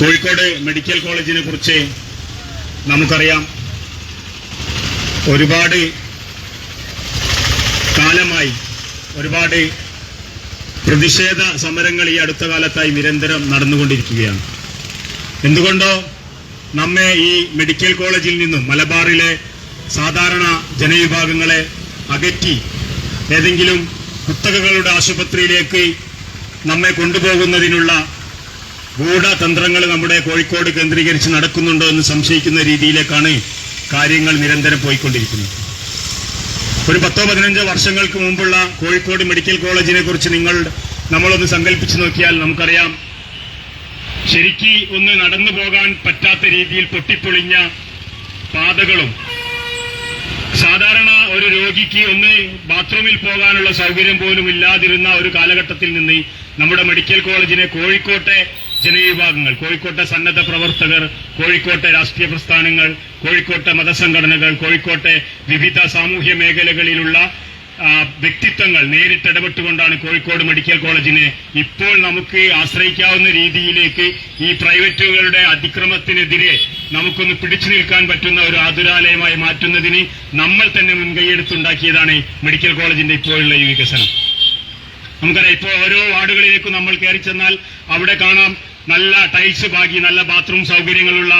Kozhikode medical കോളേജിനെ കുറിച്ച് നമുക്കറിയാം. ഒരുപാട് കാലമായി ഒരുപാട് പ്രതിഷേധ സമരങ്ങൾ ഈ അടുത്ത കാലത്തായി നിരന്തരം നടന്നുകൊണ്ടിരിക്കുകയാണ്. എന്തുകൊണ്ടോ നമ്മെ ഈ മെഡിക്കൽ കോളേജിൽ നിന്നും മലബാറിലെ സാധാരണ ജനവിഭാഗങ്ങളെ അകറ്റി ഏതെങ്കിലും കുത്തകകളുടെ ആശുപത്രിയിലേക്ക് നമ്മെ കൊണ്ടുപോകുന്നതിനുള്ള ഗൂഢതന്ത്രങ്ങൾ നമ്മുടെ കോഴിക്കോട് കേന്ദ്രീകരിച്ച് നടക്കുന്നുണ്ടോ എന്ന് സംശയിക്കുന്ന രീതിയിലേക്കാണ് കാര്യങ്ങൾ നിരന്തരം പോയിക്കൊണ്ടിരിക്കുന്നത്. ഒരു പത്തോ പതിനഞ്ചോ വർഷങ്ങൾക്ക് മുമ്പുള്ള കോഴിക്കോട് മെഡിക്കൽ കോളേജിനെ കുറിച്ച് നിങ്ങൾ നമ്മളൊന്ന് സങ്കല്പിച്ച് നോക്കിയാൽ നമുക്കറിയാം. ശരിക്ക് ഒന്ന് നടന്നു പോകാൻ പറ്റാത്ത രീതിയിൽ പൊട്ടിപ്പൊളിഞ്ഞ പാതകളും സാധാരണ ഒരു രോഗിക്ക് ഒന്ന് ബാത്റൂമിൽ പോകാനുള്ള സൗകര്യം പോലും ഇല്ലാതിരുന്ന ഒരു കാലഘട്ടത്തിൽ നിന്ന് നമ്മുടെ മെഡിക്കൽ കോളേജിനെ കോഴിക്കോട്ടെ ജനവിഭാഗങ്ങൾ കോഴിക്കോട്ടെ സന്നദ്ധ പ്രവർത്തകർ കോഴിക്കോട്ടെ രാഷ്ട്രീയ പ്രസ്ഥാനങ്ങൾ കോഴിക്കോട്ടെ മതസംഘടനകൾ കോഴിക്കോട്ടെ വിവിധ സാമൂഹ്യ മേഖലകളിലുള്ള വ്യക്തിത്വങ്ങൾ നേരിട്ടിടപെട്ടുകൊണ്ടാണ് കോഴിക്കോട് മെഡിക്കൽ കോളേജിനെ ഇപ്പോൾ നമുക്ക് ആശ്രയിക്കാവുന്ന രീതിയിലേക്ക് ഈ പ്രൈവറ്റുകളുടെ അതിക്രമത്തിനെതിരെ നമുക്കൊന്ന് പിടിച്ചു നിൽക്കാൻ പറ്റുന്ന ഒരു ആതുരാലയമായി മാറ്റുന്നതിന് നമ്മൾ തന്നെ മുൻകൈയെടുത്തുണ്ടാക്കിയതാണ് മെഡിക്കൽ കോളേജിന്റെ ഇപ്പോഴുള്ള ഈ വികസനം. നമുക്കറിയാം ഇപ്പോൾ ഓരോ വാർഡുകളിലേക്കും നമ്മൾ കയറി ചെന്നാൽ അവിടെ കാണാം നല്ല ടൈൽസ് ബാക്കി നല്ല ബാത്റൂം സൗകര്യങ്ങളുള്ള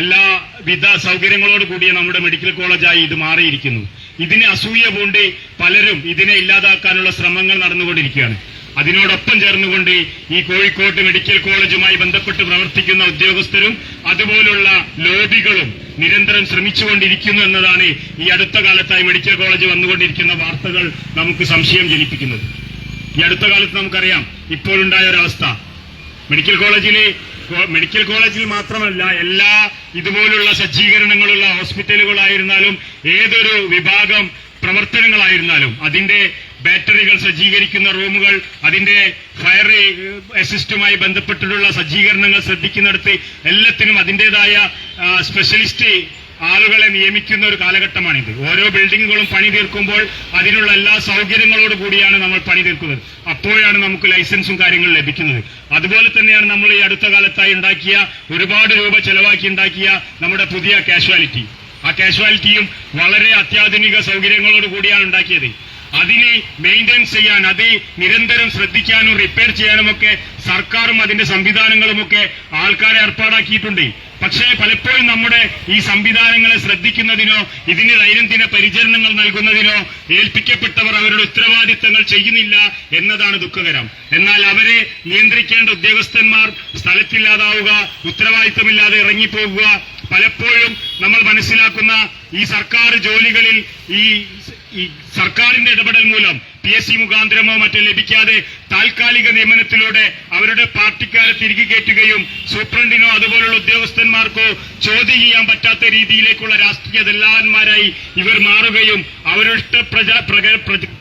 എല്ലാ എല്ലാവിധ സൗകര്യങ്ങളോട് കൂടിയ നമ്മുടെ മെഡിക്കൽ കോളേജായി ഇത് മാറിയിരിക്കുന്നു. ഇതിനെ അസൂയ പൂണ്ട് പലരും ഇതിനെ ഇല്ലാതാക്കാനുള്ള ശ്രമങ്ങൾ നടന്നുകൊണ്ടിരിക്കുകയാണ്. അതിനോടൊപ്പം ചേർന്നുകൊണ്ട് ഈ കോഴിക്കോട്ട് മെഡിക്കൽ കോളേജുമായി ബന്ധപ്പെട്ട് പ്രവർത്തിക്കുന്ന ഉദ്യോഗസ്ഥരും അതുപോലുള്ള ലോബികളും നിരന്തരം ശ്രമിച്ചുകൊണ്ടിരിക്കുന്നു എന്നതാണ് ഈ അടുത്ത കാലത്തായി മെഡിക്കൽ കോളേജ് വന്നുകൊണ്ടിരിക്കുന്ന വാർത്തകൾ നമുക്ക് സംശയം ജനിപ്പിക്കുന്നത്. ഈ അടുത്ത കാലത്ത് നമുക്കറിയാം ഇപ്പോഴുണ്ടായ ഒരവസ്ഥ. മെഡിക്കൽ കോളേജിൽ മെഡിക്കൽ കോളേജിൽ മാത്രമല്ല എല്ലാ ഇതുപോലുള്ള സജ്ജീകരണങ്ങളുള്ള ഹോസ്പിറ്റലുകളായിരുന്നാലും ഏതൊരു വിഭാഗം പ്രവർത്തനങ്ങളായിരുന്നാലും അതിന്റെ ബാറ്ററികൾ സജ്ജീകരിക്കുന്ന റൂമുകൾ അതിന്റെ ഫയർ അസിസ്റ്റുമായി ബന്ധപ്പെട്ടിട്ടുള്ള സജ്ജീകരണങ്ങൾ ശ്രദ്ധിക്കുന്നിടത്ത് എല്ലാത്തിനും അതിന്റേതായ ആ, സ്പെഷ്യലിസ്റ്റ് ആളുകളെ നിയമിക്കുന്ന ഒരു കാലഘട്ടമാണിത്. ഓരോ ബിൽഡിങ്ങുകളും പണി തീർക്കുമ്പോൾ അതിനുള്ള എല്ലാ സൗകര്യങ്ങളോട് കൂടിയാണ് നമ്മൾ പണി തീർക്കുന്നത്. അപ്പോഴാണ് നമുക്ക് ലൈസൻസും കാര്യങ്ങളും ലഭിക്കുന്നത്. അതുപോലെ തന്നെയാണ് നമ്മൾ ഈ അടുത്ത കാലത്തായി ഉണ്ടാക്കിയ ഒരുപാട് രൂപ ചെലവാക്കി ഉണ്ടാക്കിയ നമ്മുടെ പുതിയ കാഷ്വാലിറ്റി. ആ കാഷ്വാലിറ്റിയും വളരെ അത്യാധുനിക സൗകര്യങ്ങളോട് കൂടിയാണ് ഉണ്ടാക്കിയത്. അതിനെ മെയിന്റെയിൻസ് ചെയ്യാൻ അത് നിരന്തരം ശ്രദ്ധിക്കാനും റിപ്പയർ ചെയ്യാനുമൊക്കെ സർക്കാരും അതിന്റെ സംവിധാനങ്ങളുമൊക്കെ ആൾക്കാരെ ഏർപ്പാടാക്കിയിട്ടുണ്ട്. പക്ഷേ പലപ്പോഴും നമ്മുടെ ഈ സംവിധാനങ്ങളെ ശ്രദ്ധിക്കുന്നതിനോ ഇതിന് ദൈനംദിന പരിചരണങ്ങൾ നൽകുന്നതിനോ ഏൽപ്പിക്കപ്പെട്ടവർ അവരുടെ ഉത്തരവാദിത്തങ്ങൾ ചെയ്യുന്നില്ല എന്നതാണ് ദുഃഖകരം. എന്നാൽ അവരെ നിയന്ത്രിക്കേണ്ട ഉദ്യോഗസ്ഥന്മാർ സ്ഥലത്തില്ലാതാവുക ഉത്തരവാദിത്തമില്ലാതെ ഇറങ്ങിപ്പോകുക പലപ്പോഴും നമ്മൾ മനസ്സിലാക്കുന്ന ഈ സർക്കാർ ജോലികളിൽ ഈ സർക്കാരിന്റെ ഇടപെടൽ മൂലം പി എസ് സി മുഖാന്തരമോ മറ്റോ ലഭിക്കാതെ താൽക്കാലിക നിയമനത്തിലൂടെ അവരുടെ പാർട്ടിക്കാരെ തിരികെ കയറ്റുകയും സൂപ്രണ്ടിനോ അതുപോലുള്ള ഉദ്യോഗസ്ഥന്മാർക്കോ ചോദ്യം ചെയ്യാൻ പറ്റാത്ത രീതിയിലേക്കുള്ള രാഷ്ട്രീയ ദല്ലാന്മാരായി ഇവർ മാറുകയും അവരുടെ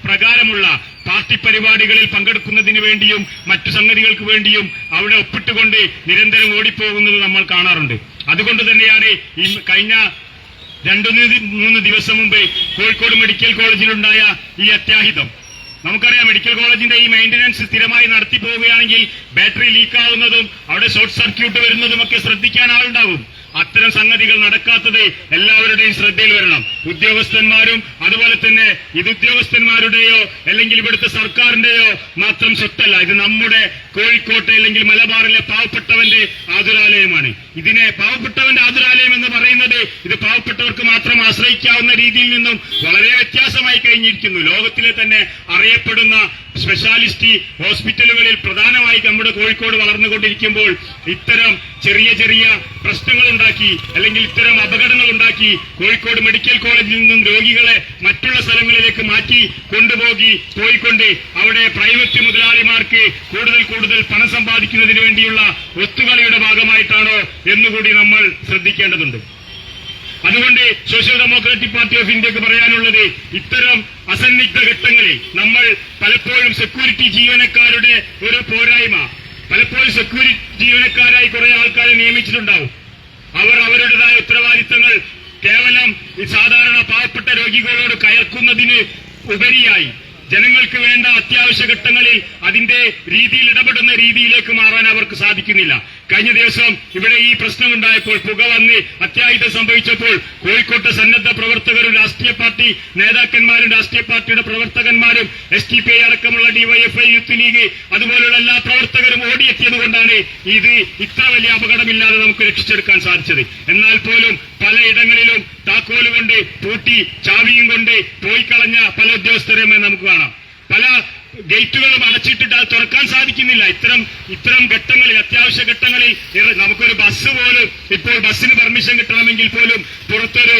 പ്രകാരമുള്ള പാർട്ടി പരിപാടികളിൽ പങ്കെടുക്കുന്നതിന് വേണ്ടിയും മറ്റു സംഗതികൾക്ക് വേണ്ടിയും അവിടെ ഒപ്പിട്ടുകൊണ്ട് നിരന്തരം ഓടിപ്പോകുന്നത് നമ്മൾ കാണാറുണ്ട്. അതുകൊണ്ട് തന്നെയാണ് ഈ കഴിഞ്ഞ രണ്ടു മൂന്ന് ദിവസം മുമ്പ് കോഴിക്കോട് മെഡിക്കൽ കോളേജിലുണ്ടായ ഈ അത്യാഹിതം. നമുക്കറിയാം മെഡിക്കൽ കോളേജിന്റെ ഈ മെയിന്റനൻസ് സ്ഥിരമായി നടത്തി പോവുകയാണെങ്കിൽ ബാറ്ററി ലീക്ക് ആവുന്നതും അവിടെ ഷോർട്ട് സർക്യൂട്ട് വരുന്നതും ഒക്കെ ശ്രദ്ധിക്കാൻ ആളുണ്ടാവും. അത്തരം സംഗതികൾ നടക്കാത്തത് എല്ലാവരുടെയും ശ്രദ്ധയിൽ വരണം. ഉദ്യോഗസ്ഥന്മാരും അതുപോലെ തന്നെ ഇത് ഉദ്യോഗസ്ഥന്മാരുടെയോ അല്ലെങ്കിൽ ഇവിടുത്തെ സർക്കാരിന്റെയോ മാത്രം സ്വത്തല്ല. ഇത് നമ്മുടെ കോഴിക്കോട്ടെ അല്ലെങ്കിൽ മലബാറിലെ പാവപ്പെട്ടവന്റെ ആതുരാലയമാണ്. ഇതിനെ പാവപ്പെട്ടവന്റെ ആതുരാലയം എന്ന് പറയുന്നത് ഇത് പാവപ്പെട്ടവർക്ക് മാത്രം ആശ്രയിക്കാവുന്ന രീതിയിൽ നിന്നും വളരെ വ്യത്യാസമായി കഴിഞ്ഞിരിക്കുന്നു. ലോകത്തിലെ തന്നെ അറിയപ്പെടുന്ന സ്പെഷ്യാലിറ്റി ഹോസ്പിറ്റലുകളിൽ പ്രധാനമായി നമ്മുടെ കോഴിക്കോട് വളർന്നുകൊണ്ടിരിക്കുമ്പോൾ ഇത്തരം ചെറിയ ചെറിയ പ്രശ്നങ്ങൾ ഉണ്ടാക്കി അല്ലെങ്കിൽ ഇത്തരം അപകടങ്ങൾ ഉണ്ടാക്കി കോഴിക്കോട് മെഡിക്കൽ കോളേജിൽ നിന്നും രോഗികളെ മറ്റുള്ള സ്ഥലങ്ങളിലേക്ക് മാറ്റി കൊണ്ടുപോകി പോയിക്കൊണ്ട് അവിടെ പ്രൈവറ്റ് മുതലാളിമാർക്ക് കൂടുതൽ കൂടുതൽ പണം സമ്പാദിക്കുന്നതിന് വേണ്ടിയുള്ള ഒത്തുകളിയുടെ ഭാഗമായിട്ടാണോ എന്നുകൂടി നമ്മൾ ശ്രദ്ധിക്കേണ്ടതുണ്ട്. അതുകൊണ്ട് സോഷ്യൽ ഡെമോക്രാറ്റിക് പാർട്ടി ഓഫ് ഇന്ത്യയ്ക്ക് പറയാനുള്ളത് ഇത്തരം അസന്നിഗ്ധ ഘട്ടങ്ങളിൽ നമ്മൾ പലപ്പോഴും സെക്യൂരിറ്റി ജീവനക്കാരുടെ ഒരു പോരായ്മ. പലപ്പോഴും സെക്യൂരിറ്റി ജീവനക്കാരായി കുറെ ആൾക്കാരെ നിയമിച്ചിട്ടുണ്ടാവും. അവർ അവരുടേതായ ഉത്തരവാദിത്തങ്ങൾ കേവലം സാധാരണ പാവപ്പെട്ട രോഗികളോട് കയർക്കുന്നതിന് ഉപരിയായി. ജനങ്ങൾക്ക് വേണ്ട അത്യാവശ്യ ഘട്ടങ്ങളിൽ അതിന്റെ രീതിയിൽ ഇടപെടുന്ന രീതിയിലേക്ക് മാറാൻ അവർക്ക് സാധിക്കുന്നില്ല. കഴിഞ്ഞ ദിവസം ഇവിടെ ഈ പ്രശ്നമുണ്ടായപ്പോൾ പുക വന്ന് അത്യാഹിതം സംഭവിച്ചപ്പോൾ കോഴിക്കോട്ടെ സന്നദ്ധ പ്രവർത്തകരും രാഷ്ട്രീയ പാർട്ടി നേതാക്കന്മാരും രാഷ്ട്രീയ പാർട്ടിയുടെ പ്രവർത്തകന്മാരും എസ് ടി പി ഐ അടക്കമുള്ള ഡിവൈഎഫ്ഐ യൂത്ത് ലീഗ് അതുപോലുള്ള എല്ലാ പ്രവർത്തകരും ഓടിയെത്തിയത് കൊണ്ടാണ് ഇത് ഇത്ര വലിയ അപകടമില്ലാതെ നമുക്ക് രക്ഷിച്ചെടുക്കാൻ സാധിച്ചത്. എന്നാൽ പോലും പലയിടങ്ങളിലും താക്കോൽ കൊണ്ട് പൂട്ടി ചാവിയും കൊണ്ട് പോയി കളഞ്ഞ പല ഉദ്യോഗസ്ഥരെയും നമുക്ക് കാണാം. പല ഗേറ്റുകളും അടച്ചിട്ടിട്ട് അത് തുറക്കാൻ സാധിക്കുന്നില്ല. ഇത്തരം ഇത്തരം ഘട്ടങ്ങളിൽ അത്യാവശ്യ ഘട്ടങ്ങളിൽ നമുക്കൊരു ബസ് പോലും ഇപ്പോൾ ബസ്സിന് പെർമിഷൻ കിട്ടണമെങ്കിൽ പോലും പുറത്തൊരു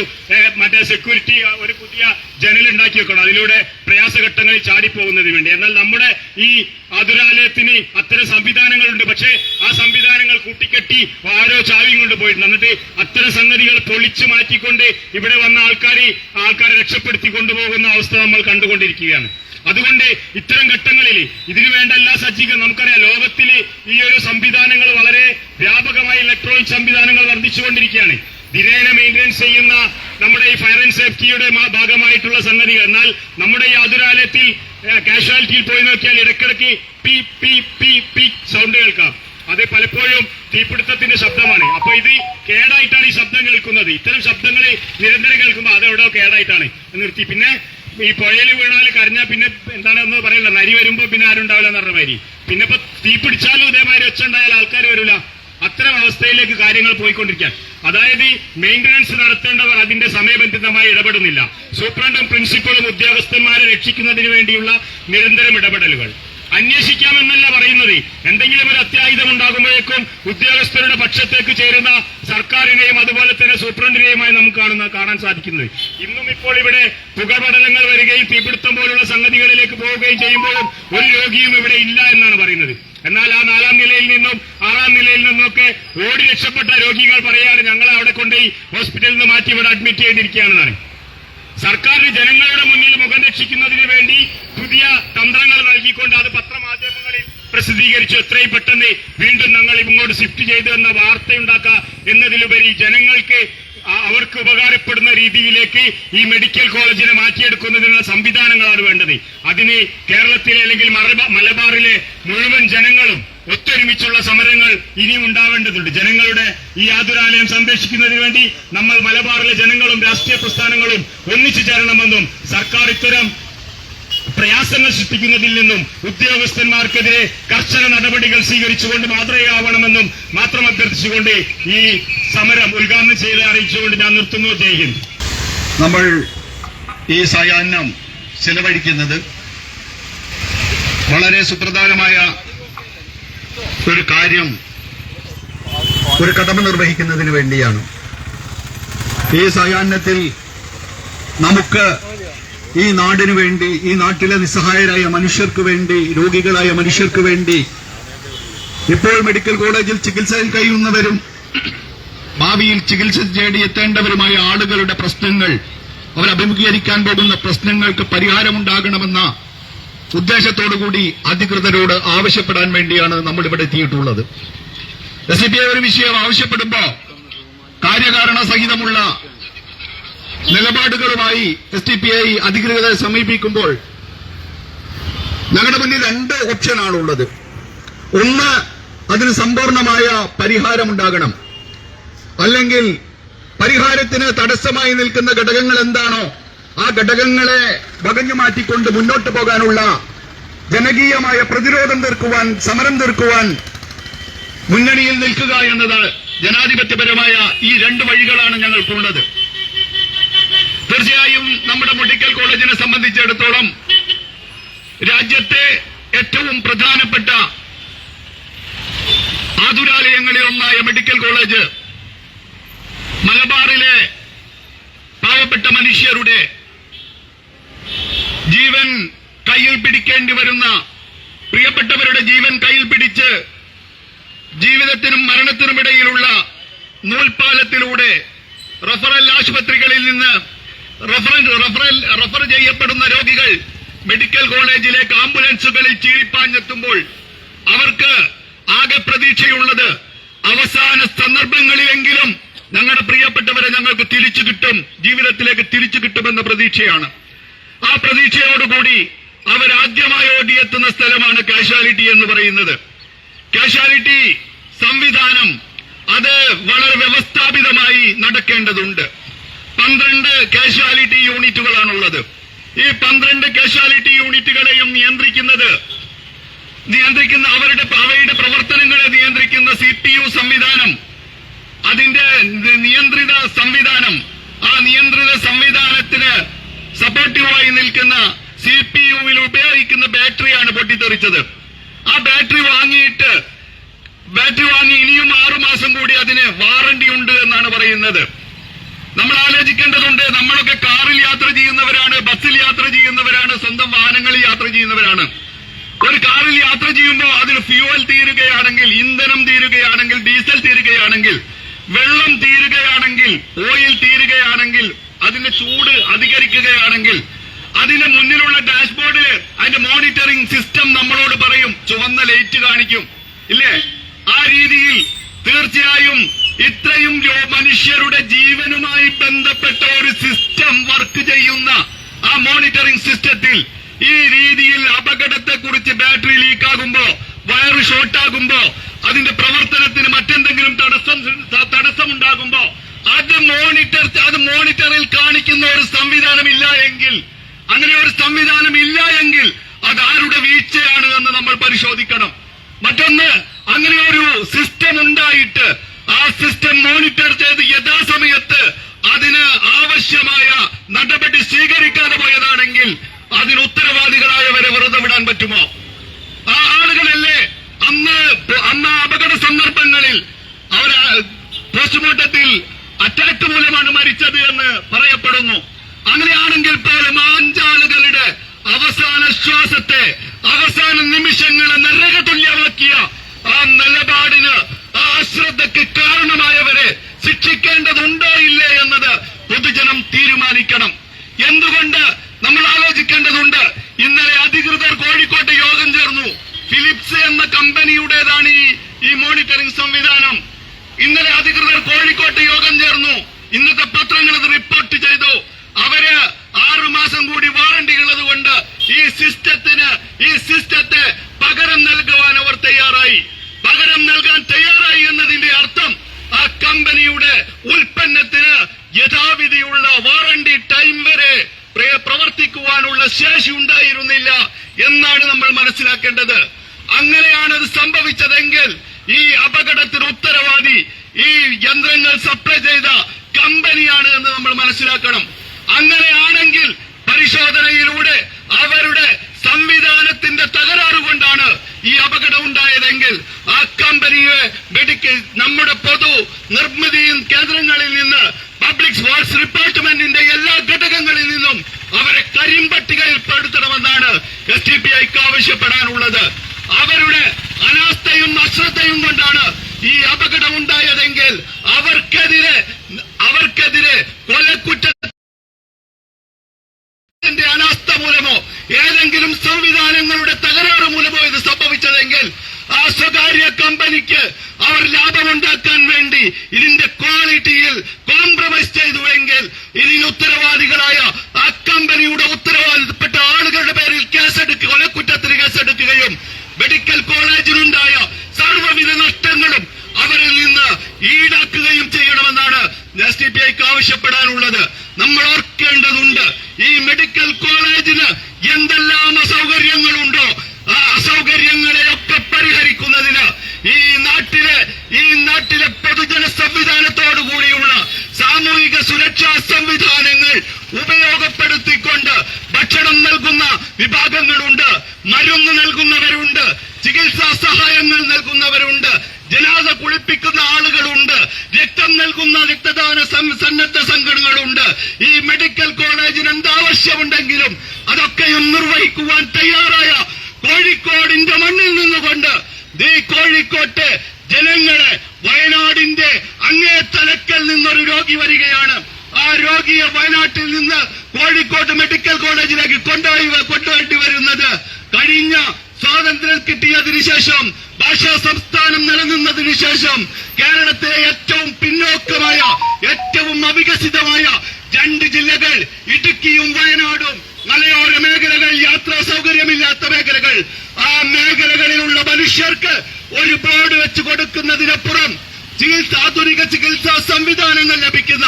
മറ്റേ സെക്യൂരിറ്റി ഒരു പുതിയ ജനൽ ഉണ്ടാക്കി വെക്കണം. അതിലൂടെ പ്രയാസഘട്ടങ്ങളിൽ ചാടിപ്പോകുന്നതിന് വേണ്ടി. എന്നാൽ നമ്മുടെ ഈ ആതുരാലയത്തിന് അത്തരം സംവിധാനങ്ങളുണ്ട്. പക്ഷേ ആ സംവിധാനങ്ങൾ കൂട്ടിക്കെട്ടി ഓരോ ചാവിയും കൊണ്ട് പോയിട്ടുണ്ട്. എന്നിട്ട് അത്തരം സംഗതികൾ പൊളിച്ചു മാറ്റിക്കൊണ്ട് ഇവിടെ വന്ന ആൾക്കാരെ ആൾക്കാരെ രക്ഷപ്പെടുത്തി കൊണ്ടുപോകുന്ന അവസ്ഥ നമ്മൾ കണ്ടുകൊണ്ടിരിക്കുകയാണ്. അതുകൊണ്ട് ഇത്തരം ഘട്ടങ്ങളിൽ ഇതിനു വേണ്ട എല്ലാ സജ്ജീകരണം നമുക്കറിയാം. ലോകത്തിൽ ഈ ഒരു സംവിധാനങ്ങൾ വളരെ വ്യാപകമായി ഇലക്ട്രോണിക് സംവിധാനങ്ങൾ വർദ്ധിച്ചുകൊണ്ടിരിക്കുകയാണ്. ദിനേന മെയിന്റെനൻസ് ചെയ്യുന്ന നമ്മുടെ ഈ ഫയർ ആൻഡ് സേഫ്റ്റിയുടെ ഭാഗമായിട്ടുള്ള സംഗതികൾ. എന്നാൽ നമ്മുടെ ഈ ആതുരാലയത്തിൽ കാഷ്വാലിറ്റിയിൽ പോയി നോക്കിയാൽ ഇടയ്ക്കിടയ്ക്ക് P P P P sound കേൾക്കാം. അത് പലപ്പോഴും തീപിടുത്തത്തിന്റെ ശബ്ദമാണ്. അപ്പൊ ഇത് കേടായിട്ടാണ് ഈ ശബ്ദം കേൾക്കുന്നത്. ഇത്തരം ശബ്ദങ്ങൾ നിരന്തരം കേൾക്കുമ്പോൾ അതെവിടെ കേടായിട്ടാണ്. നിർത്തി. പിന്നെ ഈ പുഴയിൽ വീണാൽ കരഞ്ഞാൽ പിന്നെ എന്താണെന്ന് പറയില്ല. നരി വരുമ്പോ പിന്നെ ആരും ഉണ്ടാവില്ല എന്ന് പറഞ്ഞ മാതിരി. പിന്നെ ഇപ്പൊ തീ പിടിച്ചാലും ഇതേമാതിരി ഒച്ച ഉണ്ടായാൽ ആൾക്കാർ വരില്ല അത്തരം അവസ്ഥയിലേക്ക് കാര്യങ്ങൾ പോയിക്കൊണ്ടിരിക്കാൻ. അതായത് മെയിന്റനൻസ് നടത്തേണ്ടവർ അതിന്റെ സമയബന്ധിതമായി ഇടപെടുന്നില്ല. സൂപ്രണ്ടും പ്രിൻസിപ്പളും ഉദ്യോഗസ്ഥന്മാരെ രക്ഷിക്കുന്നതിന് വേണ്ടിയുള്ള നിരന്തരം ഇടപെടലുകൾ. അന്വേഷിക്കാമെന്നല്ല പറയുന്നത്. എന്തെങ്കിലും ഒരു അത്യാഹിതം ഉണ്ടാകുമ്പോഴേക്കും ഉദ്യോഗസ്ഥരുടെ പക്ഷത്തേക്ക് ചേരുന്ന സർക്കാരിനെയും അതുപോലെ തന്നെ സൂപ്രണ്ടിനെയുമായി നമുക്ക് കാണുന്ന കാണാൻ സാധിക്കുന്നത്. ഇന്നും ഇപ്പോൾ ഇവിടെ പുകപടലങ്ങൾ വരികയും തീപിടുത്തം പോലുള്ള സംഗതികളിലേക്ക് പോവുകയും ചെയ്യുമ്പോഴും ഒരു രോഗിയും ഇവിടെ ഇല്ല എന്നാണ് പറയുന്നത്. എന്നാൽ ആ നാലാം നിലയിൽ നിന്നും ആറാം നിലയിൽ നിന്നൊക്കെ ഓടി രക്ഷപ്പെട്ട രോഗികൾ പറയാണ് ഞങ്ങളെ അവിടെ കൊണ്ടുപോയി ഹോസ്പിറ്റലിൽ നിന്ന് മാറ്റി ഇവിടെ അഡ്മിറ്റ് ചെയ്തിരിക്കുകയാണെന്നാണ്. സർക്കാരിന് ജനങ്ങളുടെ മുന്നിൽ മുഖം രക്ഷിക്കുന്നതിന് വേണ്ടി പുതിയ തന്ത്രങ്ങൾ നൽകിക്കൊണ്ട് അത് പത്രമാധ്യമങ്ങളിൽ പ്രസിദ്ധീകരിച്ചു. എത്രയും പെട്ടെന്ന് വീണ്ടും ഞങ്ങൾ ഇങ്ങോട്ട് ഷിഫ്റ്റ് ചെയ്തു എന്ന വാർത്തയുണ്ടാക്കുക എന്നതിലുപരി ജനങ്ങൾക്ക് അവർക്ക് ഉപകാരപ്പെടുന്ന രീതിയിലേക്ക് ഈ മെഡിക്കൽ കോളേജിനെ മാറ്റിയെടുക്കുന്നതിനുള്ള സംവിധാനങ്ങളാണ് വേണ്ടത്. അതിന് കേരളത്തിലെ അല്ലെങ്കിൽ മലബാറിലെ മുഴുവൻ ജനങ്ങളും ഒത്തൊരുമിച്ചുള്ള സമരങ്ങൾ ഇനിയും ഉണ്ടാവേണ്ടതുണ്ട്. ജനങ്ങളുടെ ഈ ആതുരാലയം സംരക്ഷിക്കുന്നതിന് വേണ്ടി നമ്മൾ മലബാറിലെ ജനങ്ങളും രാഷ്ട്രീയ പ്രസ്ഥാനങ്ങളും ഒന്നിച്ചു ചേരണമെന്നും സർക്കാർ ഇത്തരം പ്രയാസങ്ങൾ സൃഷ്ടിക്കുന്നതിൽ നിന്നും ഉദ്യോഗസ്ഥന്മാർക്കെതിരെ കർശന നടപടികൾ സ്വീകരിച്ചുകൊണ്ട് മാതൃകയാവണമെന്നും മാത്രം അഭ്യർത്ഥിച്ചുകൊണ്ട് ഈ സമരം ഉദ്ഘാടനം ചെയ്ത് അറിയിച്ചുകൊണ്ട് ഞാൻ നിർത്തുന്നു. ജയ് നമ്മൾ ഈ സായാഹ്നം ചെലവഴിക്കുന്നത് വളരെ സുപ്രധാനമായ ഒരു കാര്യം ഒരു കടമ നിർവഹിക്കുന്നതിന് വേണ്ടിയാണ്. ഈ സായാഹ്നത്തിൽ നമുക്ക് ഈ നാടിനു വേണ്ടി ഈ നാട്ടിലെ നിസ്സഹായരായ മനുഷ്യർക്ക് വേണ്ടി രോഗികളായ മനുഷ്യർക്ക് വേണ്ടി ഇപ്പോൾ മെഡിക്കൽ കോളേജിൽ ചികിത്സയിൽ കഴിയുന്നവരും ഭാവിയിൽ ചികിത്സ തേടിയെത്തേണ്ടവരുമായ ആളുകളുടെ പ്രശ്നങ്ങൾ അവർ അഭിമുഖീകരിക്കാൻ പോകുന്ന പ്രശ്നങ്ങൾക്ക് പരിഹാരമുണ്ടാകണമെന്ന ഉദ്ദേശത്തോടുകൂടി അധികൃതരോട് ആവശ്യപ്പെടാൻ വേണ്ടിയാണ് നമ്മൾ ഇവിടെ എത്തിയിട്ടുള്ളത് എസ് ഡി ഒരു വിഷയം ആവശ്യപ്പെടുമ്പോ കാര്യകാരണ സഹിതമുള്ള നിലപാടുകളുമായി എസ് ഡി പി ഐ അധികൃതരെ സമീപിക്കുമ്പോൾ ഞങ്ങളുടെ മുന്നിൽ രണ്ട് ഓപ്ഷനാണുള്ളത്. ഒന്ന് അതിന് സമ്പൂർണമായ പരിഹാരമുണ്ടാകണം. അല്ലെങ്കിൽ പരിഹാരത്തിന് തടസ്സമായി നിൽക്കുന്ന ഘടകങ്ങൾ എന്താണോ ആ ഘടകങ്ങളെ വകഞ്ഞു മാറ്റിക്കൊണ്ട് മുന്നോട്ട് പോകാനുള്ള ജനകീയമായ പ്രതിരോധം തീർക്കുവാൻ സമരം തീർക്കുവാൻ മുന്നണിയിൽ നിൽക്കുക എന്നത് ജനാധിപത്യപരമായ ഈ രണ്ട് വഴികളാണ് ഞങ്ങൾക്കുള്ളത്. തീർച്ചയായും നമ്മുടെ മെഡിക്കൽ കോളേജിനെ സംബന്ധിച്ചിടത്തോളം രാജ്യത്തെ ഏറ്റവും പ്രധാനപ്പെട്ട ആതുരാലയങ്ങളിൽ ഒന്നായ മെഡിക്കൽ കോളേജ് മലബാറിലെ പാവപ്പെട്ട മനുഷ്യരുടെ ജീവൻ കയ്യിൽ പിടിക്കേണ്ടി വരുന്ന പ്രിയപ്പെട്ടവരുടെ ജീവൻ കയ്യിൽ പിടിച്ച് ജീവിതത്തിനും മരണത്തിനുമിടയിലുള്ള നൂൽപാലത്തിലൂടെ റഫറൽ ആശുപത്രികളിൽ നിന്ന് റഫറൽ റഫറൽ റഫർ ചെയ്യപ്പെടുന്ന രോഗികൾ മെഡിക്കൽ കോളേജിലേക്ക് ആംബുലൻസുകളിൽ ചീരിപ്പാഞ്ഞെത്തുമ്പോൾ അവർക്ക് ആകെ പ്രതീക്ഷയുള്ളത് അവസാന സന്ദർഭങ്ങളിലെങ്കിലും ഞങ്ങളുടെ പ്രിയപ്പെട്ടവരെ ഞങ്ങൾക്ക് തിരിച്ചു കിട്ടും ജീവിതത്തിലേക്ക് തിരിച്ചു കിട്ടുമെന്ന പ്രതീക്ഷയാണ്. ആ പ്രതീക്ഷയോടുകൂടി അവരാദ്യമായി ഓടിയെത്തുന്ന സ്ഥലമാണ് കാഷ്വാലിറ്റി എന്ന് പറയുന്നത്. കാഷ്വാലിറ്റി സംവിധാനം അത് വളരെ വ്യവസ്ഥാപിതമായി നടക്കേണ്ടതുണ്ട്. പന്ത്രണ്ട് കാഷ്വാലിറ്റി യൂണിറ്റുകളാണുള്ളത്. ഈ പന്ത്രണ്ട് കാഷ്വാലിറ്റി യൂണിറ്റുകളെയും നിയന്ത്രിക്കുന്നത് നിയന്ത്രിക്കുന്ന അവരുടെ അവയുടെ പ്രവർത്തനങ്ങളെ നിയന്ത്രിക്കുന്ന സി പി യു സംവിധാനം. അതിന്റെ നിയന്ത്രിത സംവിധാനം. ആ നിയന്ത്രിത സംവിധാനത്തിന് സപ്പോർട്ടീവായി നിൽക്കുന്ന സി പി യുവിൽ ഉപയോഗിക്കുന്ന ബാറ്ററിയാണ് പൊട്ടിത്തെറിച്ചത്. ആ ബാറ്ററി വാങ്ങിയിട്ട് ബാറ്ററി വാങ്ങി ഇനിയും ആറുമാസം കൂടി അതിന് വാറണ്ടി ഉണ്ട് എന്നാണ് പറയുന്നത്. നമ്മൾ ആലോചിക്കേണ്ടതുണ്ട് നമ്മളൊക്കെ കാറിൽ യാത്ര ചെയ്യുന്നവരാണ് ബസ്സിൽ യാത്ര ചെയ്യുന്നവരാണ് സ്വന്തം വാഹനങ്ങളിൽ യാത്ര ചെയ്യുന്നവരാണ്. ഒരു കാറിൽ യാത്ര ചെയ്യുമ്പോൾ അതിൽ ഫ്യൂവൽ തീരുകയാണെങ്കിൽ ഇന്ധനം തീരുകയാണെങ്കിൽ ഡീസൽ തീരുകയാണെങ്കിൽ വെള്ളം തീരുകയാണെങ്കിൽ ഓയിൽ തീരുകയാണെങ്കിൽ അതിന്റെ ചൂട് അധികരിക്കുകയാണെങ്കിൽ അതിന് മുന്നിലുള്ള ഡാഷ്ബോർഡിൽ അതിന്റെ മോണിറ്ററിംഗ് സിസ്റ്റം നമ്മളോട് പറയും ചുവന്ന ലൈറ്റ് കാണിക്കും. ഇല്ലേ? ആ രീതിയിൽ തീർച്ചയായും ഇത്രയും മനുഷ്യരുടെ ജീവനുമായി ബന്ധപ്പെട്ട ഒരു സിസ്റ്റം വർക്ക് ചെയ്യുന്ന ആ മോണിറ്ററിംഗ് സിസ്റ്റത്തിൽ ഈ രീതിയിൽ അപകടത്തെ കുറിച്ച് ബാറ്ററി ലീക്കാകുമ്പോ വയറ് ഷോർട്ടാകുമ്പോ അതിന്റെ പ്രവർത്തനത്തിന് മറ്റെന്തെങ്കിലും തടസ്സം തടസ്സമുണ്ടാകുമ്പോ അത് മോണിറ്റർ അത് മോണിറ്ററിൽ കാണിക്കുന്ന ഒരു സംവിധാനം ഇല്ല എങ്കിൽ അങ്ങനെ ഒരു സംവിധാനം ഇല്ല എങ്കിൽ അത് ആരുടെ വീഴ്ചയാണ് എന്ന് നമ്മൾ പരിശോധിക്കണം. മറ്റൊന്ന് അങ്ങനെ ഒരു സിസ്റ്റം ഉണ്ടായിട്ട് ആ സിസ്റ്റം മോണിറ്റർ ചെയ്ത് യഥാസമയത്ത് അതിന് ആവശ്യമായ നടപടി സ്വീകരിക്കാതെ പോയതാണെങ്കിൽ അതിന് ഉത്തരവാദികളായവരെ വെറുതെ വിടാൻ പറ്റുമോ? ആ ആളുകളല്ലേ അന്ന് അന്ന് അപകട സന്ദർഭങ്ങളിൽ അവർ പോസ്റ്റ്മോർട്ടത്തിൽ അറ്റാക്ക് മൂലമാണ് മരിച്ചത് എന്ന് പറയപ്പെടുന്നു. അങ്ങനെയാണെങ്കിൽ പോലും ആഞ്ചാലുകളുടെ അവസാന ശ്വാസത്തെ അവസാന നിമിഷങ്ങളെ നരക തുല്യമാക്കിയ ആ നിലപാടിന് ആ അശ്രദ്ധയ്ക്ക് കാരണമായവരെ ശിക്ഷിക്കേണ്ടതുണ്ടോ ഇല്ലേ എന്നത് പൊതുജനം തീരുമാനിക്കണം. എന്തുകൊണ്ട് നമ്മൾ ആലോചിക്കേണ്ടതുണ്ട്? ഇന്നലെ അധികൃതർ കോഴിക്കോട്ട് യോഗം ചേർന്നു. ഫിലിപ്സ് എന്ന കമ്പനിയുടേതാണ് ഈ ഈ മോണിറ്ററിംഗ് സംവിധാനം. ഇന്നലെ അധികൃതർ കോഴിക്കോട്ട് യോഗം ചേർന്നു. ഇന്നത്തെ പത്രങ്ങൾ ഇത് റിപ്പോർട്ട് ചെയ്തു. അവർ ആറു മാസം കൂടി വാറണ്ടി ഉള്ളത് കൊണ്ട് ഈ സിസ്റ്റത്തിന് ഈ സിസ്റ്റത്തെ പകരം നൽകുവാൻ അവർ തയ്യാറായി. പകരം നൽകാൻ തയ്യാറായി എന്നതിന്റെ അർത്ഥം ആ കമ്പനിയുടെ ഉൽപ്പന്നത്തിന് യഥാവിധിയുള്ള വാറണ്ടി ടൈം വരെ പ്രവർത്തിക്കുവാനുള്ള ശേഷി ഉണ്ടായിരുന്നില്ല എന്നാണ് നമ്മൾ മനസ്സിലാക്കേണ്ടത്. അങ്ങനെയാണ് അത് സംഭവിച്ചതെങ്കിൽ ഈ അപകടത്തിന് ഉത്തരവാദി ഈ യന്ത്രങ്ങൾ സപ്ലൈ ചെയ്ത കമ്പനിയാണ് എന്ന് നമ്മൾ മനസ്സിലാക്കണം. അങ്ങനെയാണെങ്കിൽ പരിശോധനയിലൂടെ അവരുടെ സംവിധാനത്തിന്റെ തകരാറ് കൊണ്ടാണ് ഈ അപകടം ഉണ്ടായതെങ്കിൽ ആ കമ്പനിയെ മെഡിക്കൽ നമ്മുടെ പൊതു നിർമ്മിതിയും കേന്ദ്രങ്ങളിൽ നിന്ന് പബ്ലിക് സ്പോർട്സ് ഡിപ്പാർട്ട്മെന്റിന്റെ എല്ലാ ഘടകങ്ങളിൽ നിന്നും അവരെ കരിമ്പട്ടികയിൽ പെടുത്തണമെന്നാണ് എസ് ടി പി ഐക്ക് ആവശ്യപ്പെടാനുള്ളത്. അവരുടെ അനാസ്ഥയും അശ്രദ്ധയും കൊണ്ടാണ് ഈ അപകടം ഉണ്ടായതെങ്കിൽ അവർക്കെതിരെ അവർക്കെതിരെ കൊലക്കുറ്റ ന്റെ അനാസ്ഥ മൂലമോ ഏതെങ്കിലും സംവിധാനങ്ങളുടെ തകരാറ് മൂലമോ ഇത് സംഭവിച്ചതെങ്കിൽ ആ സ്വകാര്യ കമ്പനിക്ക് അവർ ലാഭമുണ്ടാക്കാൻ വേണ്ടി ഇതിന്റെ ക്വാളിറ്റിയിൽ കോംപ്രമൈസ് ചെയ്തുവെങ്കിൽ ഇതിന് ഉത്തരവാദികളായ ആ കമ്പനിയുടെ ഉത്തരവാദിത്തപ്പെട്ട ആളുകളുടെ പേരിൽ കേസെടുക്കുക കൊലക്കുറ്റത്തിന് കേസെടുക്കുകയും മെഡിക്കൽ കോളേജിനുണ്ടായ സർവവിധ നഷ്ടങ്ങളും അവരിൽ നിന്ന് ഈടാക്കുകയും ചെയ്യണമെന്നാണ് എസ് ഡി പി ഐക്ക് ആവശ്യപ്പെടാനുള്ളത്. നമ്മൾ ഓർക്കേണ്ടതുണ്ട് ഈ മെഡിക്കൽ കോളേജിന് എന്തെല്ലാം അസൗകര്യങ്ങളുണ്ടോ ആ അസൗകര്യങ്ങളെയൊക്കെ പരിഹരിക്കുന്നതിന് ഈ നാട്ടിലെ ഈ നാട്ടിലെ പൊതുജന സംവിധാനത്തോടു കൂടിയുള്ള സാമൂഹിക സുരക്ഷാ സംവിധാനങ്ങൾ ഉപയോഗപ്പെടുത്തിക്കൊണ്ട് ഭക്ഷണം നൽകുന്ന വിഭാഗങ്ങളുണ്ട് മരുന്ന് നൽകുന്നവരുണ്ട് സഹായങ്ങൾ നൽകുന്നവരുണ്ട്. ജനാസ കുളിപ്പിക്കുന്ന ആളുകളുണ്ട്. രക്തം നൽകുന്ന രക്തദാന സന്നദ്ധ സംഘടനകളുണ്ട്. ഈ മെഡിക്കൽ കോളേജിന് എന്താവശ്യമുണ്ടെങ്കിലും അതൊക്കെയും നിർവഹിക്കുവാൻ തയ്യാറായ കോഴിക്കോടിന്റെ മണ്ണിൽ നിന്നുകൊണ്ട് ഈ കോഴിക്കോട്ട് ജനങ്ങളെ വയനാടിന്റെ അങ്ങേ തലക്കൽ നിന്നൊരു രോഗി വരികയാണ്. ആ രോഗിയെ വയനാട്ടിൽ നിന്ന് കോഴിക്കോട് മെഡിക്കൽ കോളേജിലേക്ക് കൊണ്ടുപോയി കൊണ്ടുവേണ്ടി വരുന്നത് കഴിഞ്ഞ സ്വാതന്ത്ര്യം കിട്ടിയതിനു ശേഷം ഭാഷാ സംസ്ഥാനം നിലനിന്നതിനു ശേഷം കേരളത്തിലെ ഏറ്റവും പിന്നോക്കമായ ഏറ്റവും അവികസിതമായ രണ്ട് ജില്ലകൾ ഇടുക്കിയും വയനാടും മലയോര മേഖലകൾ യാത്രാ സൗകര്യമില്ലാത്ത മേഖലകൾ. ആ മേഖലകളിലുള്ള മനുഷ്യർക്ക് ഒരു ബോർഡ് വെച്ച് കൊടുക്കുന്നതിനപ്പുറം ചികിത്സ ആധുനിക ചികിത്സാ സംവിധാനങ്ങൾ ലഭിക്കുന്ന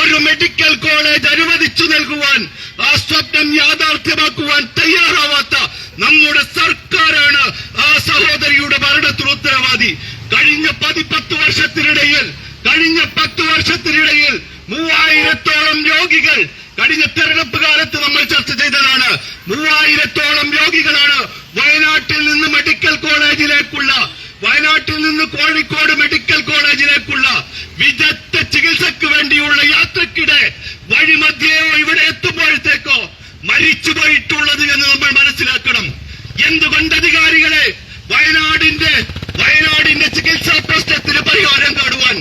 ഒരു മെഡിക്കൽ കോളേജ് അനുവദിച്ചു നൽകുവാൻ ആ സ്വപ്നം യാഥാർത്ഥ്യമാക്കുവാൻ തയ്യാറാവാത്ത നമ്മുടെ സർക്കാരാണ് ആ സഹോദരിയുടെ മരണത്തിന് ഉത്തരവാദി. കഴിഞ്ഞ പതി പത്ത് വർഷത്തിനിടയിൽ കഴിഞ്ഞ പത്ത് വർഷത്തിനിടയിൽ മൂവായിരത്തോളം രോഗികൾ കഴിഞ്ഞ തെരഞ്ഞെടുപ്പ് കാലത്ത് നമ്മൾ ചർച്ച ചെയ്തതാണ് മൂവായിരത്തോളം രോഗികളാണ് വയനാട്ടിൽ നിന്ന് മെഡിക്കൽ കോളേജിലേക്കുള്ള വയനാട്ടിൽ നിന്ന് കോഴിക്കോട് മെഡിക്കൽ കോളേജിലേക്കുള്ള വിദഗ്ധ ചികിത്സയ്ക്ക് വേണ്ടിയുള്ള യാത്രക്കിടെ വഴിമധ്യയോ ഇവിടെ എത്തുമ്പോഴത്തേക്കോ മരിച്ചുപോയിട്ടുള്ളത് എന്ന് നമ്മൾ മനസ്സിലാക്കണം എന്തുകൊണ്ട് അധികാരികളെ വയനാടിന്റെ വയനാടിന്റെ ചികിത്സാ പ്രശ്നത്തിന് പരിഹാരം കാണുവാൻ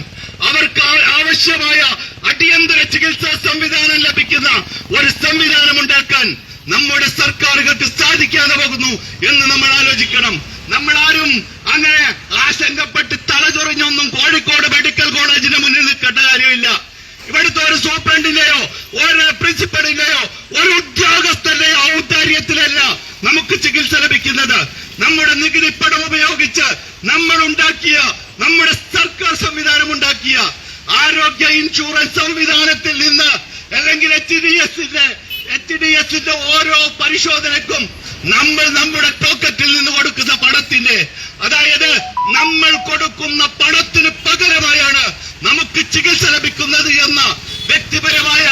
അവർക്ക് ആ- ആവശ്യമായ അടിയന്തര ചികിത്സാ സംവിധാനം ലഭിക്കുന്ന ഒരു സംവിധാനം ഉണ്ടാക്കാൻ നമ്മുടെ സർക്കാരുകൾക്ക് സാധിക്കാതെ പോകുന്നു എന്ന് നമ്മൾ ആലോചിക്കണം. നമ്മൾ ആരും അങ്ങനെ ആശങ്കപ്പെട്ട് തലചൊറിഞ്ഞൊന്നും കോഴിക്കോട് മെഡിക്കൽ കോളേജിന് മുന്നിൽ നിൽക്കേണ്ട കാര്യമില്ല. ഇവിടുത്തെ ഒരു സൂപ്രണ്ടിന്റെയോ ഒരു പ്രിൻസിപ്പലിന്റെയോ ഒരു ഉദ്യോഗസ്ഥന്റെയോ ഔദാര്യത്തിലല്ല നമുക്ക് ചികിത്സ ലഭിക്കുന്നത്. നമ്മുടെ നികുതി പണം ഉപയോഗിച്ച് നമ്മൾ ഉണ്ടാക്കിയ നമ്മുടെ സർക്കാർ സംവിധാനം ഉണ്ടാക്കിയ ആരോഗ്യ ഇൻഷുറൻസ് സംവിധാനത്തിൽ നിന്ന് അല്ലെങ്കിൽ എച്ച് ഡി എസിന്റെ എച്ച് ഡി എസിന്റെ ഓരോ പരിശോധനയ്ക്കും നമ്മൾ നമ്മുടെ പോക്കറ്റിൽ നിന്ന് കൊടുക്കുന്ന പണത്തിന്റെ അതായത് നമ്മൾ കൊടുക്കുന്ന പണത്തിന് പകരമായാണ് നമുക്ക് ചികിത്സ ലഭിക്കുന്നത് എന്ന വ്യക്തിപരമായ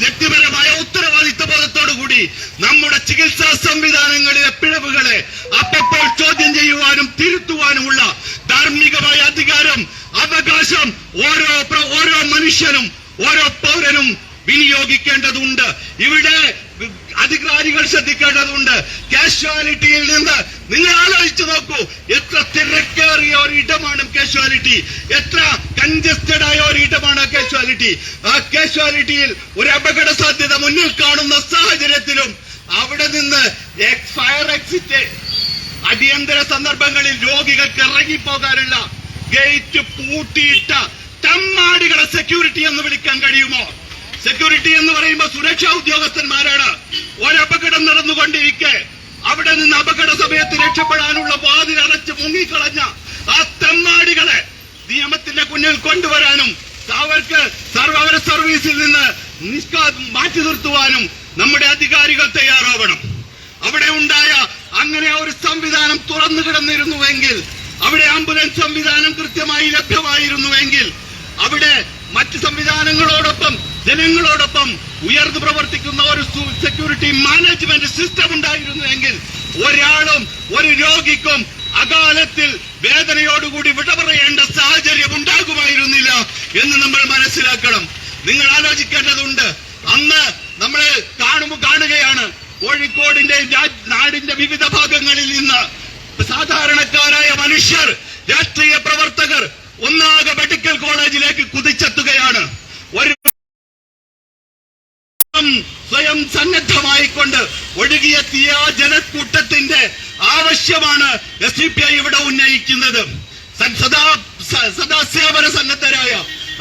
വ്യക്തിപരമായ ഉത്തരവാദിത്വ ബോധത്തോടുകൂടി നമ്മുടെ ചികിത്സാ സംവിധാനങ്ങളിലെ പിഴവുകളെ അപ്പപ്പോൾ ചോദ്യം ചെയ്യുവാനും തിരുത്തുവാനുമുള്ള ധാർമ്മികമായ അധികാരം അവകാശം ഓരോ ഓരോ മനുഷ്യനും ഓരോ പൗരനും വിനിയോഗിക്കേണ്ടതുണ്ട്. ഇവിടെ അധികാരികൾ ശ്രദ്ധിക്കേണ്ടതുണ്ട്. കാഷ്വാലിറ്റിയിൽ നിന്ന് നിങ്ങൾ ആലോചിച്ചു നോക്കൂ. എത്ര തിരക്കേറിയ ഒരു ഇടമാണ് കാഷ്വാലിറ്റി എത്ര കൺജസ്റ്റഡ് ആയ ഒരു ഇടമാണ് കാഷ്വാലിറ്റി ആ കാഷ്വാലിറ്റിയിൽ ഒരു അപകട സാധ്യത മുന്നിൽ കാണുന്ന സാഹചര്യത്തിലും അവിടെ നിന്ന് ഫയർ എക്സിറ്റ് അടിയന്തര സന്ദർഭങ്ങളിൽ രോഗികൾക്ക് ഇറങ്ങിപ്പോകാനുള്ള ഗേറ്റ് പൂട്ടിയിട്ട തമ്മാടികളെ സെക്യൂരിറ്റി എന്ന് വിളിക്കാൻ കഴിയുമോ? സെക്യൂരിറ്റി എന്ന് പറയുമ്പോൾ സുരക്ഷാ ഉദ്യോഗസ്ഥന്മാരാണ്. ഒരപകടം നടന്നുകൊണ്ടിരിക്കെ. അവിടെ നിന്ന് അപകട സമയത്ത് രക്ഷപ്പെടാനുള്ള വാതിൽ അടച്ച് മുങ്ങിക്കളഞ്ഞ ആ തെമ്മാടികളെ നിയമത്തിന്റെ മുന്നിൽ കൊണ്ടുവരാനും അവർക്ക് സർവവര സർവീസിൽ നിന്ന് നിഷ്കാ മാറ്റി നിർത്തുവാനും നമ്മുടെ അധികാരികൾ തയ്യാറാവണം. അവിടെ ഉണ്ടായ അങ്ങനെ ഒരു സംവിധാനം തുറന്നു കിടന്നിരുന്നുവെങ്കിൽ അവിടെ ആംബുലൻസ് സംവിധാനം കൃത്യമായി ലഭ്യമായിരുന്നുവെങ്കിൽ അവിടെ മറ്റ് സംവിധാനങ്ങളോടൊപ്പം ജനങ്ങളോടൊപ്പം ഉയർന്നു പ്രവർത്തിക്കുന്ന ഒരു സെക്യൂരിറ്റി മാനേജ്മെന്റ് സിസ്റ്റം ഉണ്ടായിരുന്നുവെങ്കിൽ ഒരാളും ഒരു രോഗിക്കും അകാലത്തിൽ വേദനയോടുകൂടി വിട പറയേണ്ട സാഹചര്യം ഉണ്ടാകുമായിരുന്നില്ല എന്ന് നമ്മൾ മനസ്സിലാക്കണം. നിങ്ങൾ ആലോചിക്കേണ്ടതുണ്ട്. അന്ന് നമ്മൾ കാണുമ്പോൾ കാണുകയാണ് കോഴിക്കോടിന്റെ നാടിന്റെ വിവിധ ഭാഗങ്ങളിൽ നിന്ന് സാധാരണക്കാരായ മനുഷ്യർ രാഷ്ട്രീയ പ്രവർത്തകർ ഒന്നാകെ മെഡിക്കൽ കോളേജിലേക്ക് കുതിച്ചെത്തുകയാണ്. സ്വയം സന്നദ്ധമായിക്കൊണ്ട് ഒഴുകിയെത്തിയ ആ ജനക്കൂട്ടത്തിന്റെ ആവശ്യമാണ് എസ് ഡി പി ഐ ഇവിടെ ഉന്നയിക്കുന്നത്. സദാ സദാസേവന സദാ സേവന സന്നദ്ധരായ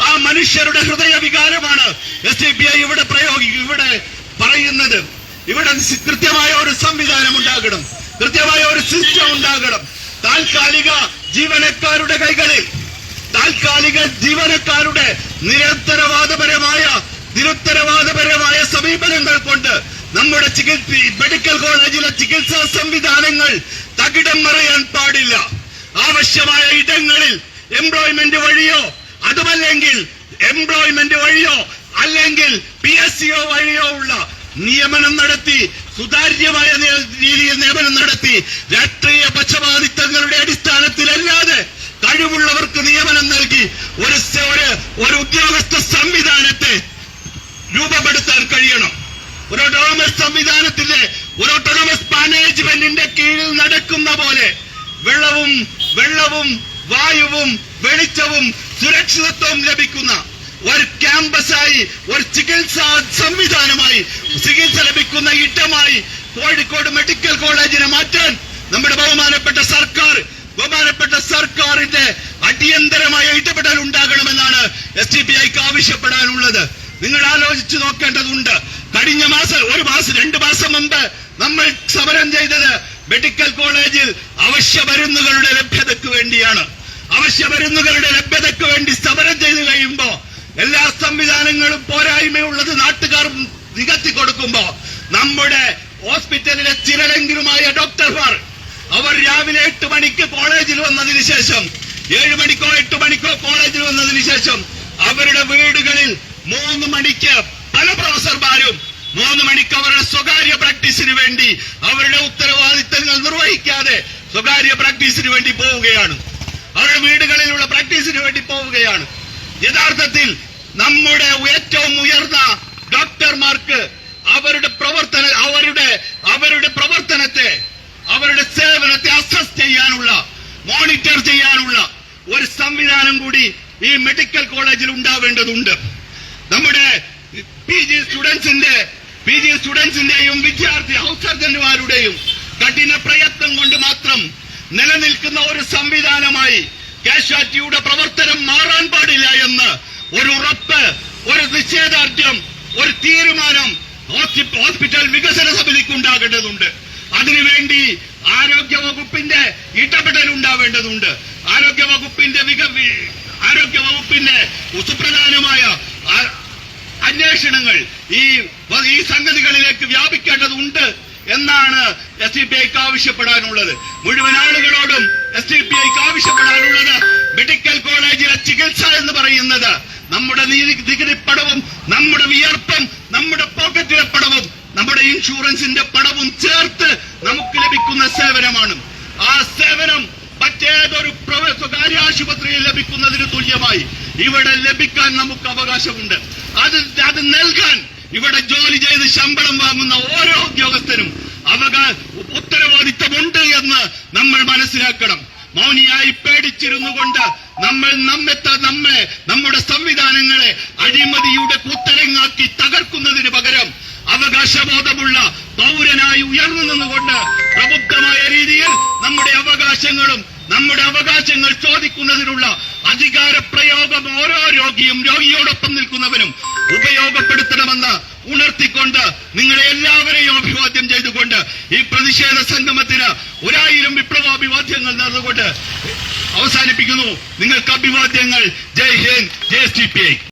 ആ മനുഷ്യരുടെ ഹൃദയ വികാരമാണ് എസ് ഡി പി ഐ ഇവിടെ പ്രയോഗി ഇവിടെ പറയുന്നത്. ഇവിടെ കൃത്യമായ ഒരു സംവിധാനം ഉണ്ടാകണം. കൃത്യമായ ഒരു സിസ്റ്റം ഉണ്ടാകണം. താൽക്കാലിക ജീവനക്കാരുടെ കൈകളിൽ താൽക്കാലിക ജീവനക്കാരുടെ നിരന്തരവാദപരമായ നിരുത്തരവാദപരമായ സമീപനങ്ങൾ കൊണ്ട് നമ്മുടെ ചികിത്സ മെഡിക്കൽ കോളേജിലെ ചികിത്സാ സംവിധാനങ്ങൾ തകിടം മറിയാൻ പാടില്ല. ആവശ്യമായ ഇടങ്ങളിൽ എംപ്ലോയ്മെന്റ് വഴിയോ അതുമല്ലെങ്കിൽ എംപ്ലോയ്മെന്റ് വഴിയോ അല്ലെങ്കിൽ പി എസ് സിഒ വഴിയോ ഉള്ള നിയമനം നടത്തി സുതാര്യമായ രീതിയിൽ നിയമനം നടത്തി രാഷ്ട്രീയ പക്ഷപാതിത്വങ്ങളുടെ അടിസ്ഥാനത്തിലല്ലാതെ കഴിവുള്ളവർക്ക് നിയമനം നൽകി ഒരു ഒരു ഉദ്യോഗസ്ഥ സംവിധാനത്തെ രൂപപ്പെടുത്താൻ കഴിയണം. ഒരു ഓട്ടോണമസ് സംവിധാനത്തിന്റെ ഒരു ഓട്ടോണമസ് മാനേജ്മെന്റിന്റെ കീഴിൽ നടക്കുന്ന പോലെ വെള്ളവും വെള്ളവും വായുവും വെളിച്ചവും സുരക്ഷിതത്വവും ലഭിക്കുന്ന ഒരു ക്യാമ്പസായി ഒരു ചികിത്സാ സംവിധാനമായി ചികിത്സ ലഭിക്കുന്ന ഇടമായി കോഴിക്കോട് മെഡിക്കൽ കോളേജിനെ മാറ്റാൻ നമ്മുടെ ബഹുമാനപ്പെട്ട സർക്കാർ ബഹുമാനപ്പെട്ട സർക്കാരിന്റെ അടിയന്തരമായ ഇടപെടൽ ഉണ്ടാകണമെന്നാണ് എസ് ടി പി ഐക്ക് ആവശ്യപ്പെടാനുള്ളത്. നിങ്ങൾ ആലോചിച്ചു നോക്കേണ്ടതുണ്ട്. കഴിഞ്ഞ മാസം ഒരു മാസം രണ്ട് മാസം മുമ്പ് നമ്മൾ സമരം ചെയ്തത് മെഡിക്കൽ കോളേജിൽ അവശ്യ മരുന്നുകളുടെ ലഭ്യതയ്ക്ക് വേണ്ടിയാണ്. അവശ്യ മരുന്നുകളുടെ ലഭ്യതയ്ക്ക് വേണ്ടി സമരം ചെയ്തു കഴിയുമ്പോ എല്ലാ സംവിധാനങ്ങളും പോരായ്മയുള്ളത് നാട്ടുകാർ നികത്തി കൊടുക്കുമ്പോ നമ്മുടെ ഹോസ്പിറ്റലിലെ ചിരലെങ്കിലുമായ ഡോക്ടർമാർ അവർ രാവിലെ എട്ട് മണിക്ക് കോളേജിൽ വന്നതിന് ശേഷം ഏഴ് മണിക്കോ എട്ട് മണിക്കോ കോളേജിൽ വന്നതിന് ശേഷം അവരുടെ വീടുകളിൽ മൂന്ന് മണിക്ക് പല പ്രൊഫസർമാരും മൂന്ന് മണിക്ക് അവരുടെ സ്വകാര്യ പ്രാക്ടീസിന് വേണ്ടി അവരുടെ ഉത്തരവാദിത്തങ്ങൾ നിർവഹിക്കാതെ സ്വകാര്യ പ്രാക്ടീസിന് വേണ്ടി പോവുകയാണ്. അവരുടെ വീടുകളിലുള്ള പ്രാക്ടീസിന് വേണ്ടി പോവുകയാണ്. യഥാർത്ഥത്തിൽ നമ്മുടെ ഏറ്റവും ഉയർന്ന ഡോക്ടർമാർക്ക് അവരുടെ പ്രവർത്തന അവരുടെ അവരുടെ പ്രവർത്തനത്തെ അവരുടെ സേവനത്തെ അസസ് ചെയ്യാനുള്ള മോണിറ്റർ ചെയ്യാനുള്ള ഒരു സംവിധാനം കൂടി ഈ മെഡിക്കൽ കോളേജിൽ ഉണ്ടാവേണ്ടതുണ്ട്. നമ്മുടെ പി ജി സ്റ്റുഡൻസിന്റെ പി ജി സ്റ്റുഡൻസിന്റെയും വിദ്യാർത്ഥി ഹൗസ് സർജന്റുമാരുടെയും കഠിന പ്രയത്നം കൊണ്ട് മാത്രം നിലനിൽക്കുന്ന ഒരു സംവിധാനമായി കാഷ്വാലിറ്റിയുടെ പ്രവർത്തനം മാറാൻ പാടില്ല എന്ന് ഒരു ഉറപ്പ് ഒരു നിശ്ചയദാർഢ്യം ഒരു തീരുമാനം ഹോസ്പിറ്റൽ വികസന സമിതിക്ക് ഉണ്ടാകേണ്ടതുണ്ട്. അതിനുവേണ്ടി ആരോഗ്യ വകുപ്പിന്റെ ഇടപെടൽ ഉണ്ടാവേണ്ടതുണ്ട്. ആരോഗ്യ വകുപ്പിന്റെ ആരോഗ്യ വകുപ്പിന്റെ സുപ്രധാനമായ അന്വേഷണങ്ങൾ ഈ ഈ സംഗതികളിലേക്ക് വ്യാപിക്കേണ്ടതുണ്ട് എന്നാണ് എസ് ഡി പി ഐക്ക് ആവശ്യപ്പെടാനുള്ളത്. മുഴുവൻ ആളുകളോടും എസ് ഡി പി ഐക്ക് ആവശ്യപ്പെടാനുള്ളത് മെഡിക്കൽ കോളേജിലെ ചികിത്സ എന്ന് പറയുന്നത് നമ്മുടെ നികുതി പടവും നമ്മുടെ വിയർപ്പും നമ്മുടെ പോക്കറ്റിലെ പടവും നമ്മുടെ ഇൻഷുറൻസിന്റെ പടവും ചേർത്ത് നമുക്ക് ലഭിക്കുന്ന സേവനമാണ്. ആ സേവനം മറ്റേതൊരു സ്വകാര്യ ആശുപത്രിയിൽ ലഭിക്കുന്നതിന് തുല്യമായി ഇവിടെ ലഭിക്കാൻ നമുക്ക് അവകാശമുണ്ട്. അത് അത് നൽകാൻ ഇവിടെ ജോലി ചെയ്ത് ശമ്പളം വാങ്ങുന്ന ഓരോ ഉദ്യോഗസ്ഥനും അവകാ ഉത്തരവാദിത്തമുണ്ട് എന്ന് നമ്മൾ മനസ്സിലാക്കണം. മൗനിയായി പേടിച്ചിരുന്നു കൊണ്ട് നമ്മൾ നമ്മെ നമ്മെ നമ്മുടെ സംവിധാനങ്ങളെ അഴിമതിയുടെ കുത്തരങ്ങാക്കി തകർക്കുന്നതിന് പകരം അവകാശബോധമുള്ള പൗരനായി ഉയർന്നു നിന്നുകൊണ്ട് പ്രബുദ്ധമായ രീതിയിൽ നമ്മുടെ അവകാശങ്ങളും നമ്മുടെ അവകാശങ്ങൾ ചോദിക്കുന്നതിനുള്ള അധികാര പ്രയോഗം ഓരോ രോഗിയും രോഗിയോടൊപ്പം നിൽക്കുന്നവനും ഉപയോഗപ്പെടുത്തണമെന്ന് ഉണർത്തിക്കൊണ്ട് നിങ്ങളെ എല്ലാവരെയും അഭിവാദ്യം ചെയ്തുകൊണ്ട് ഈ പ്രതിഷേധ സംഗമത്തിന് ഒരായിരം വിപ്ലവാഭിവാദ്യങ്ങൾ നേർന്നുകൊണ്ട് അവസാനിപ്പിക്കുന്നു. നിങ്ങൾക്ക് അഭിവാദ്യങ്ങൾ. ജയ് ഹിന്ദ്. ജയ് സി പി ഐ.